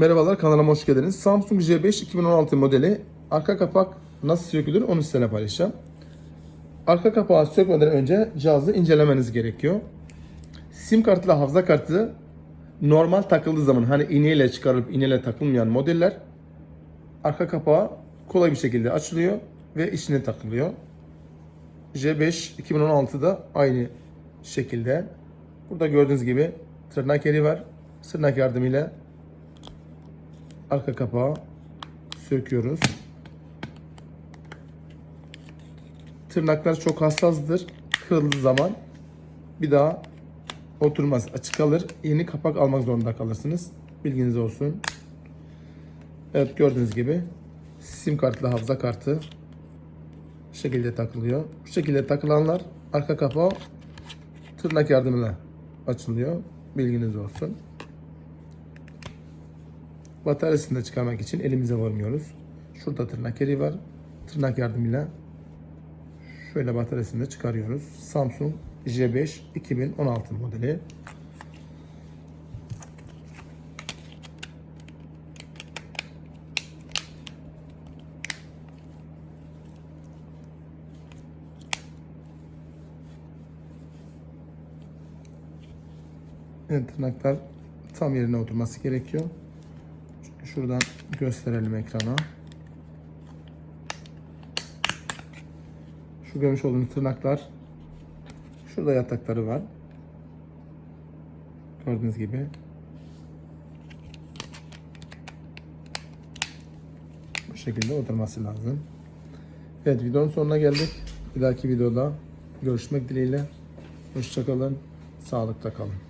Merhabalar kanalıma hoş geldiniz. Samsung J5 2016 modeli arka kapak nasıl sökülür onu sizinle paylaşacağım. Arka kapağı sökmeden önce cihazı incelemeniz gerekiyor. Sim kartla hafıza kartı normal takıldığı zaman hani iğneyle çıkarılıp iğneyle takılmayan modeller arka kapağı kolay bir şekilde açılıyor ve içine takılıyor. J5 2016'da aynı şekilde. Burada gördüğünüz gibi tırnak yeri var. Tırnak yardımıyla arka kapağı söküyoruz. Tırnaklar çok hassasdır. Kırıldığı zaman bir daha oturmaz. Açık kalır. Yeni kapak almak zorunda kalırsınız. Bilginiz olsun. Evet gördüğünüz gibi sim kartlı hafıza kartı bu şekilde takılıyor. Bu şekilde takılanlar arka kapağı tırnak yardımıyla açılıyor. Bilginiz olsun. Bataryasını da çıkarmak için elimize varmıyoruz. Şurada tırnak yeri var. Tırnak yardımıyla şöyle bataryasını da çıkarıyoruz. Samsung J5 2016 modeli. Evet tırnaklar tam yerine oturması gerekiyor. Şuradan gösterelim ekrana. Şu görmüş olduğunuz tırnaklar. Şurada yatakları var. Gördüğünüz gibi. Bu şekilde oturması lazım. Evet videonun sonuna geldik. Bir dahaki videoda görüşmek dileğiyle. Hoşçakalın. Sağlıkla kalın.